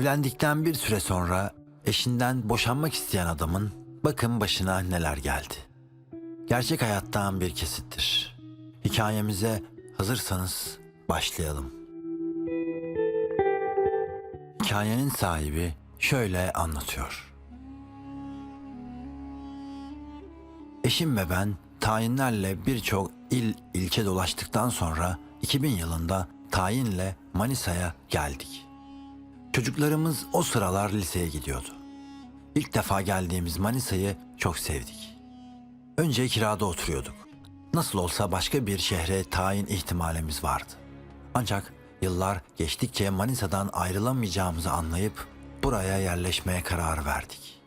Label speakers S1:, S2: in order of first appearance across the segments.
S1: Evlendikten bir süre sonra eşinden boşanmak isteyen adamın bakın başına neler geldi. Gerçek hayattan bir kesittir. Hikayemize hazırsanız başlayalım. Hikayenin sahibi şöyle anlatıyor. Eşim ve ben tayinlerle birçok il ilçe dolaştıktan sonra 2000 yılında tayinle Manisa'ya geldik. Çocuklarımız o sıralar liseye gidiyordu. İlk defa geldiğimiz Manisa'yı çok sevdik. Önce kirada oturuyorduk. Nasıl olsa başka bir şehre tayin ihtimalimiz vardı. Ancak yıllar geçtikçe Manisa'dan ayrılamayacağımızı anlayıp buraya yerleşmeye karar verdik.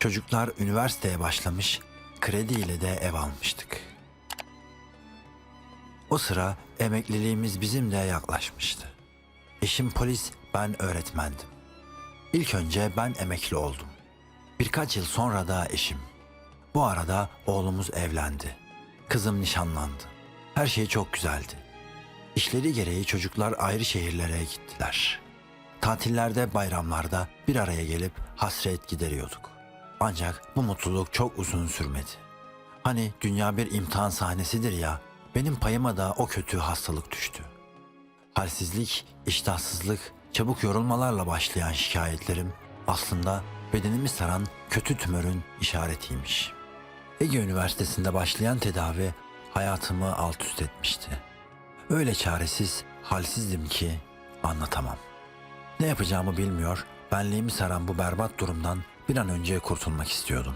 S1: Çocuklar üniversiteye başlamış, krediyle de ev almıştık. O sıra emekliliğimiz bizim de yaklaşmıştı. Eşim polis, ben öğretmendim. İlk önce ben emekli oldum. Birkaç yıl sonra da eşim. Bu arada oğlumuz evlendi. Kızım nişanlandı. Her şey çok güzeldi. İşleri gereği çocuklar ayrı şehirlere gittiler. Tatillerde, bayramlarda bir araya gelip hasret gideriyorduk. Ancak bu mutluluk çok uzun sürmedi. Hani dünya bir imtihan sahnesidir ya, benim payıma da o kötü hastalık düştü. Halsizlik, iştahsızlık, çabuk yorulmalarla başlayan şikayetlerim aslında bedenimi saran kötü tümörün işaretiymiş. Ege Üniversitesi'nde başlayan tedavi hayatımı alt üst etmişti. Öyle çaresiz, halsizdim ki anlatamam. Ne yapacağımı bilmiyor, benliğimi saran bu berbat durumdan bir an önce kurtulmak istiyordum.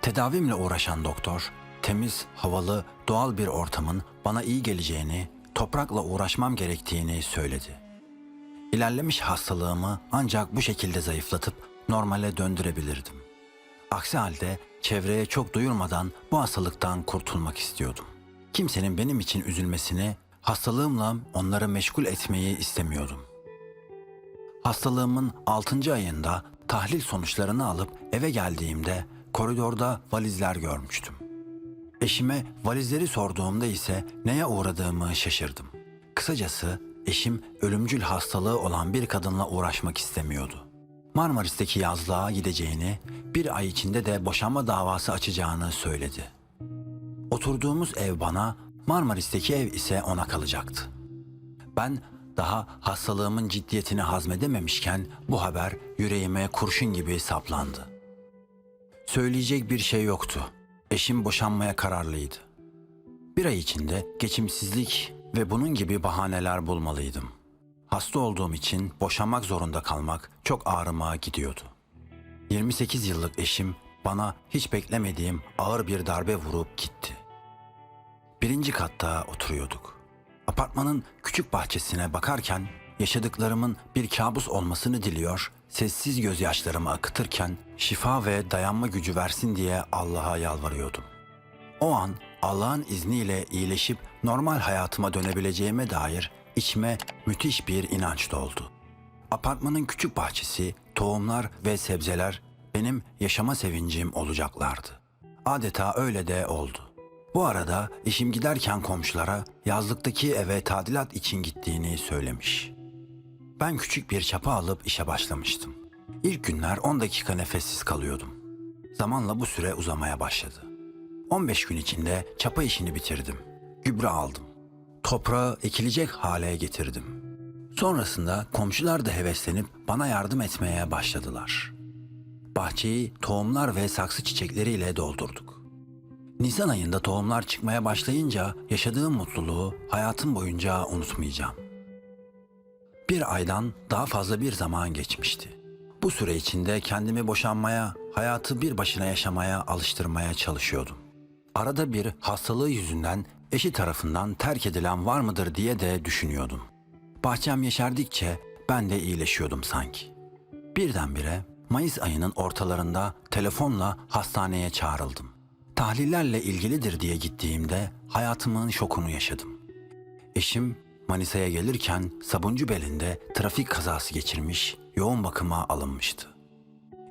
S1: Tedavimle uğraşan doktor, temiz, havalı, doğal bir ortamın bana iyi geleceğini, toprakla uğraşmam gerektiğini söyledi. İlerlemiş hastalığımı ancak bu şekilde zayıflatıp normale döndürebilirdim. Aksi halde çevreye çok duyurmadan bu hastalıktan kurtulmak istiyordum. Kimsenin benim için üzülmesini, hastalığımla onları meşgul etmeyi istemiyordum. Hastalığımın 6. ayında tahlil sonuçlarını alıp eve geldiğimde koridorda valizler görmüştüm. Eşime valizleri sorduğumda ise neye uğradığımı şaşırdım. Kısacası eşim ölümcül hastalığı olan bir kadınla uğraşmak istemiyordu. Marmaris'teki yazlığa gideceğini, bir ay içinde de boşanma davası açacağını söyledi. Oturduğumuz ev bana, Marmaris'teki ev ise ona kalacaktı. Ben daha hastalığımın ciddiyetini hazmedememişken bu haber yüreğime kurşun gibi saplandı. Söyleyecek bir şey yoktu. Eşim boşanmaya kararlıydı. Bir ay içinde geçimsizlik ve bunun gibi bahaneler bulmalıydım. Hasta olduğum için boşanmak zorunda kalmak çok ağrıma gidiyordu. 28 yıllık eşim bana hiç beklemediğim ağır bir darbe vurup gitti. Birinci katta oturuyorduk. Apartmanın küçük bahçesine bakarken yaşadıklarımın bir kabus olmasını diliyor, sessiz gözyaşlarımı akıtırken şifa ve dayanma gücü versin diye Allah'a yalvarıyordum. O an Allah'ın izniyle iyileşip normal hayatıma dönebileceğime dair içime müthiş bir inanç doldu. Apartmanın küçük bahçesi, tohumlar ve sebzeler benim yaşama sevincim olacaklardı. Adeta öyle de oldu. Bu arada işim giderken komşulara yazlıktaki eve tadilat için gittiğini söylemiş. Ben küçük bir çapa alıp işe başlamıştım. İlk günler 10 dakika nefessiz kalıyordum. Zamanla bu süre uzamaya başladı. 15 gün içinde çapa işini bitirdim. Gübre aldım. Toprağı ekilecek hale getirdim. Sonrasında komşular da heveslenip bana yardım etmeye başladılar. Bahçeyi tohumlar ve saksı çiçekleriyle doldurduk. Nisan ayında tohumlar çıkmaya başlayınca yaşadığım mutluluğu hayatım boyunca unutmayacağım. Bir aydan daha fazla bir zaman geçmişti. Bu süre içinde kendimi boşanmaya, hayatı bir başına yaşamaya alıştırmaya çalışıyordum. Arada bir hastalığı yüzünden eşi tarafından terk edilen var mıdır diye de düşünüyordum. Bahçem yeşerdikçe ben de iyileşiyordum sanki. Birdenbire Mayıs ayının ortalarında telefonla hastaneye çağrıldım. Tahlillerle ilgilidir diye gittiğimde hayatımın şokunu yaşadım. Eşim Manisa'ya gelirken Sabuncu belinde trafik kazası geçirmiş, yoğun bakıma alınmıştı.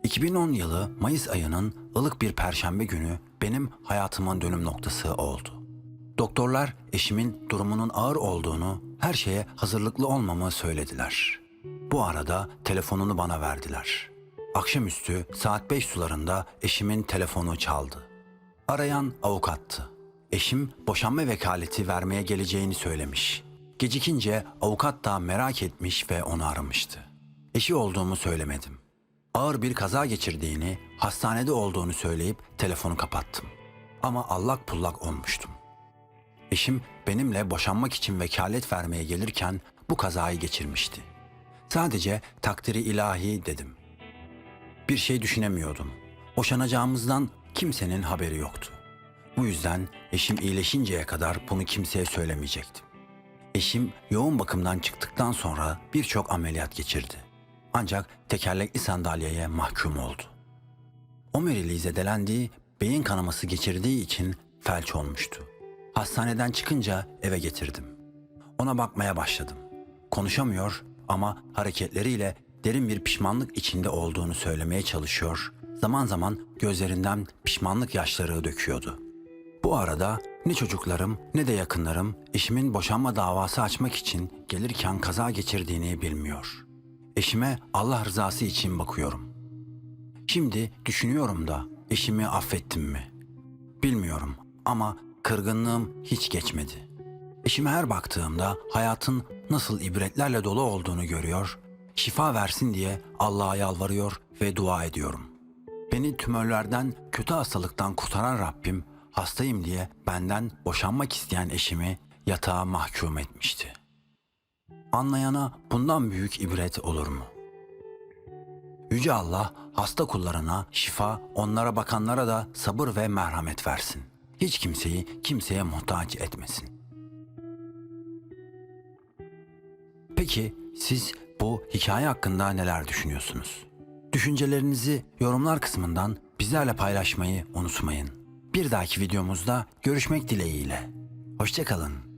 S1: 2010 yılı Mayıs ayının ılık bir perşembe günü benim hayatımın dönüm noktası oldu. Doktorlar eşimin durumunun ağır olduğunu, her şeye hazırlıklı olmamı söylediler. Bu arada telefonunu bana verdiler. Akşamüstü saat 5 sularında eşimin telefonu çaldı. Arayan avukattı. Eşim boşanma vekaleti vermeye geleceğini söylemiş. Gecikince avukat da merak etmiş ve onu aramıştı. Eşi olduğumu söylemedim. Ağır bir kaza geçirdiğini, hastanede olduğunu söyleyip telefonu kapattım. Ama allak pullak olmuştum. Eşim benimle boşanmak için vekalet vermeye gelirken bu kazayı geçirmişti. Sadece takdiri ilahi dedim. Bir şey düşünemiyordum. Boşanacağımızdan kimsenin haberi yoktu. Bu yüzden eşim iyileşinceye kadar bunu kimseye söylemeyecektim. Eşim yoğun bakımdan çıktıktan sonra birçok ameliyat geçirdi. Ancak tekerlekli sandalyeye mahkum oldu. Omeriliği zedelendiği, beyin kanaması geçirdiği için felç olmuştu. Hastaneden çıkınca eve getirdim. Ona bakmaya başladım. Konuşamıyor ama hareketleriyle derin bir pişmanlık içinde olduğunu söylemeye çalışıyor. Zaman zaman gözlerinden pişmanlık yaşları döküyordu. Bu arada ne çocuklarım ne de yakınlarım eşimin boşanma davası açmak için gelirken kaza geçirdiğini bilmiyor. Eşime Allah rızası için bakıyorum. Şimdi düşünüyorum da eşimi affettim mi? Bilmiyorum ama kırgınlığım hiç geçmedi. Eşime her baktığımda hayatın nasıl ibretlerle dolu olduğunu görüyor, şifa versin diye Allah'a yalvarıyor ve dua ediyorum. Beni tümörlerden, kötü hastalıktan kurtaran Rabbim hastayım diye benden boşanmak isteyen eşimi yatağa mahkum etmişti. Anlayana bundan büyük ibret olur mu? Yüce Allah hasta kullarına şifa, onlara bakanlara da sabır ve merhamet versin. Hiç kimseyi kimseye muhtaç etmesin. Peki siz bu hikaye hakkında neler düşünüyorsunuz? Düşüncelerinizi yorumlar kısmından bizlerle paylaşmayı unutmayın. Bir dahaki videomuzda görüşmek dileğiyle. Hoşçakalın.